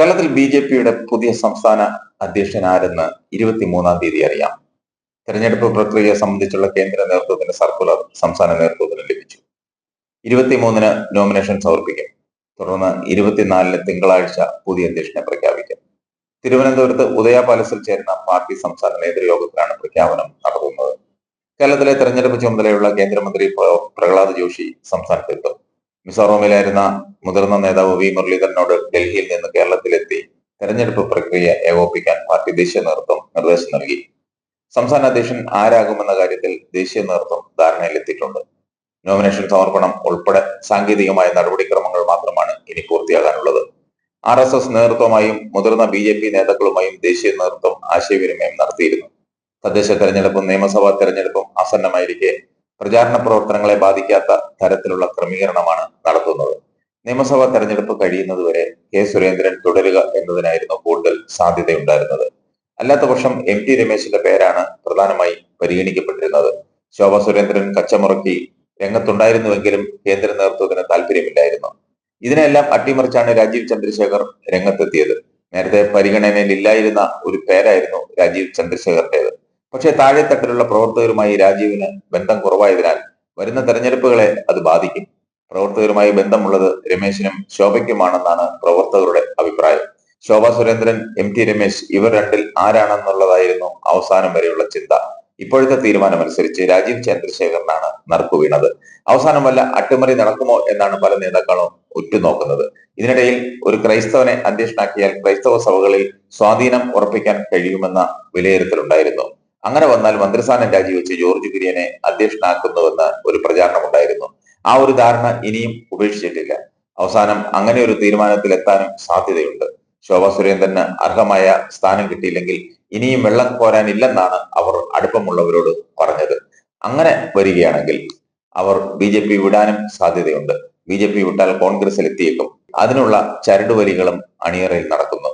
കേരളത്തിൽ B J പിയുടെ പുതിയ സംസ്ഥാന അധ്യക്ഷൻ ആരെന്ന് ഇരുപത്തിമൂന്നാം തീയതി അറിയാം. തെരഞ്ഞെടുപ്പ് പ്രക്രിയ സംബന്ധിച്ചുള്ള കേന്ദ്ര നേതൃത്വത്തിന്റെ സർക്കുലർ സംസ്ഥാന നേതൃത്വത്തിന് ലഭിച്ചു. ഇരുപത്തിമൂന്നിന് നോമിനേഷൻ സമർപ്പിക്കും. തുടർന്ന് ഇരുപത്തിനാലിന് തിങ്കളാഴ്ച പുതിയ അധ്യക്ഷനെ പ്രഖ്യാപിക്കും. തിരുവനന്തപുരത്ത് ഉദയ പാലസിൽ ചേരുന്ന പാർട്ടി സംസ്ഥാന നേതൃയോഗത്തിലാണ് പ്രഖ്യാപനം നടത്തുന്നത്. കേരളത്തിലെ തെരഞ്ഞെടുപ്പ് ചുമതലയുള്ള കേന്ദ്രമന്ത്രി പ്ര- പ്രഹ്ലാദ് ജോഷി സംസ്ഥാനത്തെത്തും. മിസോറാമിലായിരുന്ന മുതിർന്ന നേതാവ് വി. മുരളീധരനോട് ഡൽഹിയിൽ നിന്ന് കേരളത്തിലെത്തി തെരഞ്ഞെടുപ്പ് പ്രക്രിയ ഏകോപിക്കാൻ പാർട്ടി ദേശീയ നേതൃത്വം നിർദ്ദേശം നൽകി. സംസ്ഥാന അധ്യക്ഷൻ ആരാകുമെന്ന കാര്യത്തിൽ ദേശീയ നേതൃത്വം ധാരണയിലെത്തിയിട്ടുണ്ട്. നോമിനേഷൻ സമർപ്പണം ഉൾപ്പെടെ സാങ്കേതികമായ നടപടിക്രമങ്ങൾ മാത്രമാണ് ഇനി പൂർത്തിയാകാനുള്ളത്. ആർ എസ് എസ് നേതൃത്വമായും മുതിർന്ന ബി ജെ പി നേതാക്കളുമായും ദേശീയ നേതൃത്വം ആശയവിനിമയം നടത്തിയിരുന്നു. തദ്ദേശ തെരഞ്ഞെടുപ്പും നിയമസഭാ തെരഞ്ഞെടുപ്പും ആസന്നമായിരിക്കെ പ്രചാരണ പ്രവർത്തനങ്ങളെ ബാധിക്കാത്ത തരത്തിലുള്ള ക്രമീകരണമാണ് നടത്തുന്നത്. നിയമസഭാ തെരഞ്ഞെടുപ്പ് കഴിയുന്നതുവരെ കെ സുരേന്ദ്രൻ തുടരുക എന്നതിനായിരുന്നു കൂടുതൽ സാധ്യതയുണ്ടായിരുന്നത്. അല്ലാത്ത പക്ഷം എം ടി രമേശിന്റെ പേരാണ് പ്രധാനമായി പരിഗണിക്കപ്പെട്ടിരുന്നത്. ശോഭ സുരേന്ദ്രൻ കച്ചമുറക്കി രംഗത്തുണ്ടായിരുന്നുവെങ്കിലും കേന്ദ്ര നേതൃത്വത്തിന് താല്പര്യമില്ലായിരുന്നു. ഇതിനെല്ലാം അട്ടിമറിച്ചാണ് രാജീവ് ചന്ദ്രശേഖർ രംഗത്തെത്തിയത്. നേരത്തെ പരിഗണനയിലില്ലായിരുന്ന ഒരു പേരായിരുന്നു രാജീവ് ചന്ദ്രശേഖറിന്റേത്. പക്ഷേ താഴെത്തട്ടിലുള്ള പ്രവർത്തകരുമായി രാജീവിന് ബന്ധം കുറവായതിനാൽ വരുന്ന തെരഞ്ഞെടുപ്പുകളെ അത് ബാധിക്കും. പ്രവർത്തകരുമായി ബന്ധമുള്ളത് രമേശിനും ശോഭയ്ക്കുമാണെന്നാണ് പ്രവർത്തകരുടെ അഭിപ്രായം. ശോഭ സുരേന്ദ്രൻ എം ടി രമേശ് ഇവർ രണ്ടിൽ ആരാണെന്നുള്ളതായിരുന്നു അവസാനം വരെയുള്ള ചിന്ത. ഇപ്പോഴത്തെ തീരുമാനമനുസരിച്ച് രാജീവ് ചന്ദ്രശേഖരനാണ് നറുക്കു വീണത്. അവസാനം വല്ല അട്ടിമറി നടക്കുമോ എന്നാണ് പല നേതാക്കളും ഉറ്റുനോക്കുന്നത്. ഇതിനിടയിൽ ഒരു ക്രൈസ്തവനെ അധ്യക്ഷനാക്കിയാൽ ക്രൈസ്തവ സഭകളിൽ സ്വാധീനം ഉറപ്പിക്കാൻ കഴിയുമെന്ന വിലയിരുത്തലുണ്ടായിരുന്നു. അങ്ങനെ വന്നാൽ മന്ത്രിസ്ഥാനം രാജിവെച്ച് ജോർജ് കുര്യനെ അധ്യക്ഷനാക്കുന്നുവെന്ന് ഒരു പ്രചാരണമുണ്ടായിരുന്നു. ആ ഒരു ധാരണ ഇനിയും ഉപേക്ഷിച്ചിട്ടില്ല. അവസാനം അങ്ങനെ ഒരു തീരുമാനത്തിൽ എത്താനും സാധ്യതയുണ്ട്. ശോഭ സുരേന്ദ്രന് അർഹമായ സ്ഥാനം കിട്ടിയില്ലെങ്കിൽ ഇനിയും വെള്ളം കോരാനില്ലെന്നാണ് അവർ അടുപ്പമുള്ളവരോട് പറഞ്ഞത്. അങ്ങനെ വരികയാണെങ്കിൽ അവർ ബി ജെ പി വിടാനും സാധ്യതയുണ്ട്. ബി ജെ പി വിട്ടാൽ കോൺഗ്രസിൽ എത്തിയേക്കും അതിനുള്ള ചരടുവലികളും അണിയറയിൽ നടക്കുന്നു.